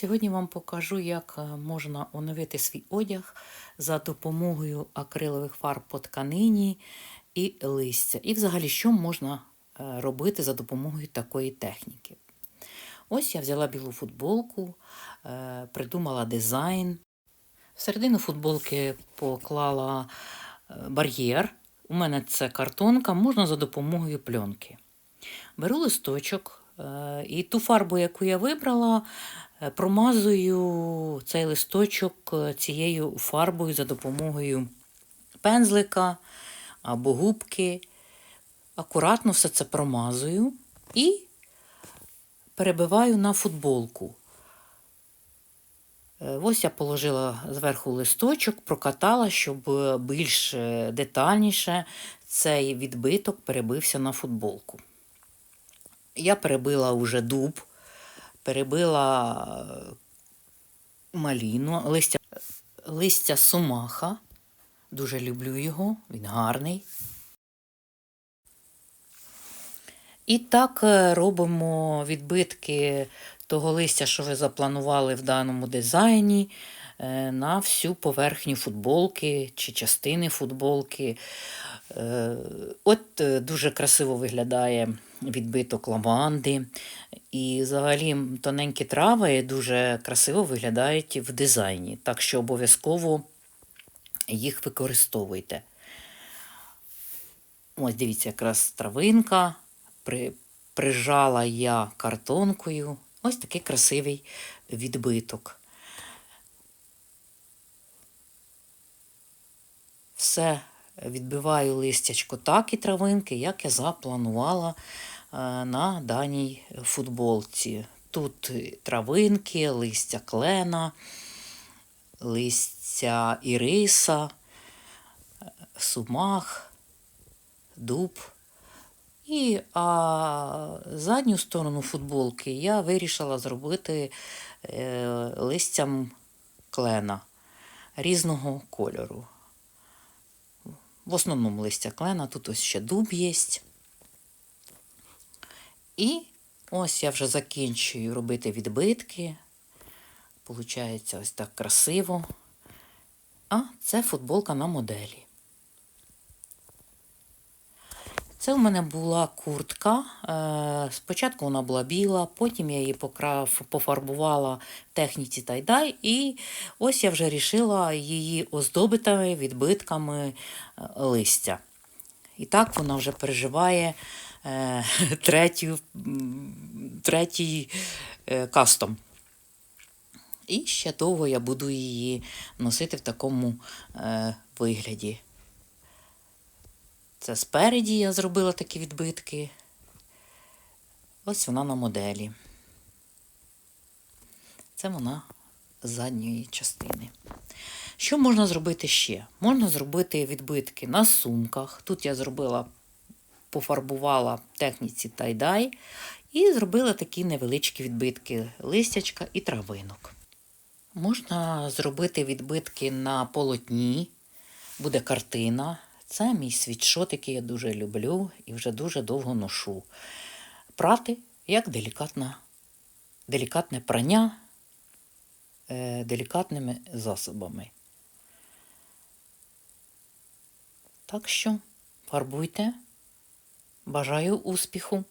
Сьогодні вам покажу, як е, можна оновити свій одяг за допомогою акрилових фарб по тканині і листя. І взагалі, що можна е, робити за допомогою такої техніки. Ось я взяла білу футболку, е, придумала дизайн. Всередину футболки поклала бар'єр. У мене це картонка, можна за допомогою пленки. Беру листочок і ту фарбу, яку я вибрала, промазую цей листочок е, цією фарбою за допомогою пензлика або губки. Акуратно все це промазую і перебиваю на футболку. Е, Ось я положила зверху листочок, прокатала, щоб е, більш е, детальніше цей відбиток перебився на футболку. Я перебила уже дуб, перебила е, маліну, листя, листя сумаха. Дуже люблю його, він гарний. І так е, робимо відбитки того листя, що ви запланували в даному дизайні, е, на всю поверхню футболки чи частини футболки. Е, От е, дуже красиво виглядає відбиток лаванди. І взагалі тоненькі трави дуже красиво виглядають в дизайні. Так що обов'язково їх використовуйте. Ось дивіться, якраз травинка. При, прижала я картонкою. Ось такий красивий відбиток. Все відбиваю листячко так і травинки, як я запланувала е, на даній футболці. Тут травинки, листя клена, листя іриса, е, сумах, дуб. І а задню сторону футболки я вирішила зробити е, листям клена різного кольору. В основному листя клена, тут ось ще дуб є. І ось я вже закінчую робити відбитки. Получається ось так красиво. А це футболка на моделі. Це в мене була куртка. Е, Спочатку вона була біла, потім я її покрав, пофарбувала в техніці тайдай, і ось я вже рішила її оздобити відбитками е, листя. І так вона вже переживає е, третю, третій кастом. І ще довго я буду її носити в такому вигляді. Це спереді я зробила такі відбитки. Ось вона на моделі. Це вона задньої частини. Що можна зробити ще? Можна зробити відбитки на сумках. Тут я зробила, пофарбувала в техніці тайдай і зробила такі невеличкі відбитки листячка і травинок. Можна зробити відбитки на полотні, буде картина. Це мій світшот, який я дуже люблю і вже дуже довго ношу. Прати як делікатна, делікатне прання е, делікатними засобами. Так що фарбуйте. Бажаю успіху!